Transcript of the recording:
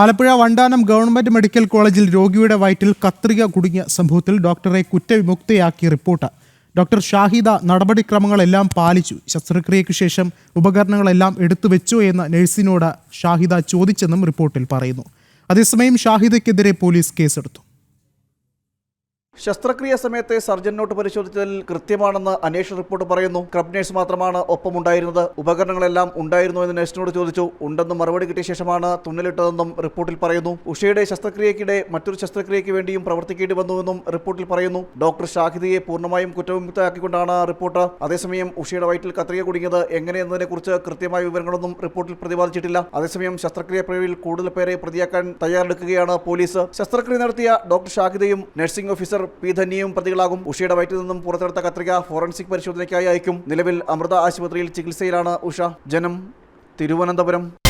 Alappuzha Vandanam government medical കോളേജിൽ രോഗിയുടെ വയറ്റിൽ കത്രിക കുടുങ്ങിയ സംഭവത്തിൽ ഡോക്ടറെ കുറ്റവിമുക്തയാക്കിയ റിപ്പോർട്ട്. ഡോക്ടർ ഷാഹിദ നടപടിക്രമങ്ങളെല്ലാം പാലിച്ചു. ശസ്ത്രക്രിയയ്ക്ക് ശേഷം ഉപകരണങ്ങളെല്ലാം എടുത്തു വെച്ചോ എന്ന് നഴ്സിനോട് ഷാഹിദ ചോദിച്ചെന്നും റിപ്പോർട്ടിൽ പറയുന്നു. അതേസമയം ഷാഹിദയ്ക്കെതിരെ പോലീസ് കേസെടുത്തു. ശസ്ത്രക്രിയ സമയത്തെ സർജൻ നോട്ട് പരിശോധിച്ചതിൽ കൃത്യമാണെന്ന് അന്വേഷണ റിപ്പോർട്ട് പറയുന്നു. ക്രബ് നഴ്സ് മാത്രമാണ് ഒപ്പമുണ്ടായിരുന്നത്. ഉപകരണങ്ങളെല്ലാം ഉണ്ടായിരുന്നു എന്ന് നഴ്സിനോട് ചോദിച്ചു. ഉണ്ടെന്നും മറുപടി കിട്ടിയ ശേഷമാണ് തുന്നലിട്ടതെന്നും റിപ്പോർട്ടിൽ പറയുന്നു. ഉഷയുടെ ശസ്ത്രക്രിയക്കിടെ മറ്റൊരു ശസ്ത്രക്രിയയ്ക്ക് വേണ്ടിയും പ്രവർത്തിക്കേണ്ടി വന്നുവെന്നും റിപ്പോർട്ടിൽ പറയുന്നു. ഡോക്ടർ ഷാഹിദിയെ പൂർണമായും കുറ്റവിമുക്തയാക്കിക്കൊണ്ടാണ് റിപ്പോർട്ട്. അതേസമയം ഉഷയുടെ വയറ്റിൽ കത്രിക കുടുങ്ങിയത് എങ്ങനെയെന്നതിനെക്കുറിച്ച് കൃത്യമായ വിവരങ്ങളൊന്നും റിപ്പോർട്ടിൽ പ്രതിപാദിച്ചിട്ടില്ല. അതേസമയം ശസ്ത്രക്രിയ പിഴവിൽ കൂടുതൽ പേരെ പ്രതിയാക്കാൻ തയ്യാറെടുക്കുകയാണ് പോലീസ്. ശസ്ത്രക്രിയ നടത്തിയ ഡോക്ടർ ഷാഹിദയും നഴ്സിംഗ് ഓഫീസർ പി ധന്യയും പ്രതികളാകും. ഉഷയുടെ വയറ്റിൽ നിന്നും പുറത്തെടുത്ത കത്രിക ഫോറൻസിക് പരിശോധനയ്ക്കായി അയക്കും. നിലവിൽ അമൃത ആശുപത്രിയിൽ ചികിത്സയിലാണ് ഉഷ. ജനം തിരുവനന്തപുരം.